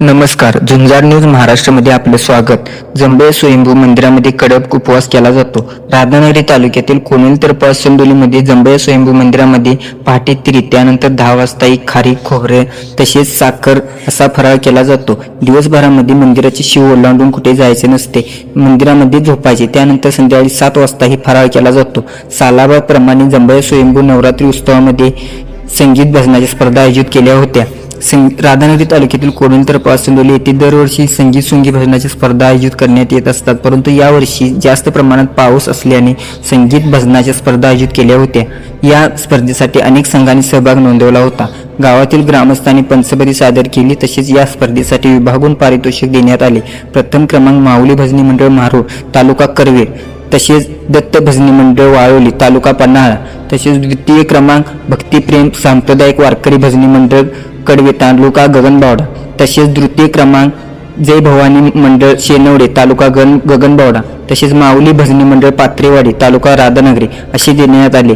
नमस्कार झुंजार न्यूज महाराष्ट्रामध्ये आपले स्वागत. जंबे स्वयंभू मंदिरामध्ये कडक उपवास केला जातो. राधानगरी तालुक्यातील कोणेल तर पासंडोलीमध्ये जंबे स्वयंभू मंदिरामध्ये पहाटे तिरी त्यानंतर दहा वाजता एक खारी खोबरे तसेच साखर असा फराळ केला जातो. दिवसभरामध्ये मंदिराची शिव ओलांडून कुठे जायचे नसते. मंदिरामध्ये झोपायचे त्यानंतर संध्याकाळी सात वाजता ही फराळ केला जातो. सालाबाप्रमाणे जंबे स्वयंभू नवरात्री उत्सवामध्ये संगीत भजनाच्या स्पर्धा आयोजित केल्या होत्या. संग राधानगरी तालुक्यातील कोडून तर येथे दरवर्षी संगीत सुंगी भजनाच्या स्पर्धा आयोजित करण्यात येत असतात. परंतु यावर्षी जास्त प्रमाणात पाऊस असल्याने संगीत भजनाच्या स्पर्धा आयोजित केल्या होत्या. या स्पर्धेसाठी अनेक संघांनी सहभाग नोंदवला होता. गावातील ग्रामस्थांनी पंचपदी सादर केली तसेच या स्पर्धेसाठी विभागून पारितोषिक देण्यात आले. प्रथम क्रमांक माऊली भजनी मंडळ मारूळ तालुका करवीर तसेच दत्त भजनी मंडळ वाळवली तालुका पन्हाळा तसेच द्वितीय क्रमांक भक्तिप्रेम सांप्रदायिक वारकरी भजनी मंडळ कडवे तालुका गगनबावडा. तसेच द्वितीय क्रमांक जय भवानी मंडळ शेनवडे तालुका गन गगनबावडा. तसेच माऊली भजनी मंडळ पात्रेवाडी तालुका राधानगरी. असे देण्यात आले.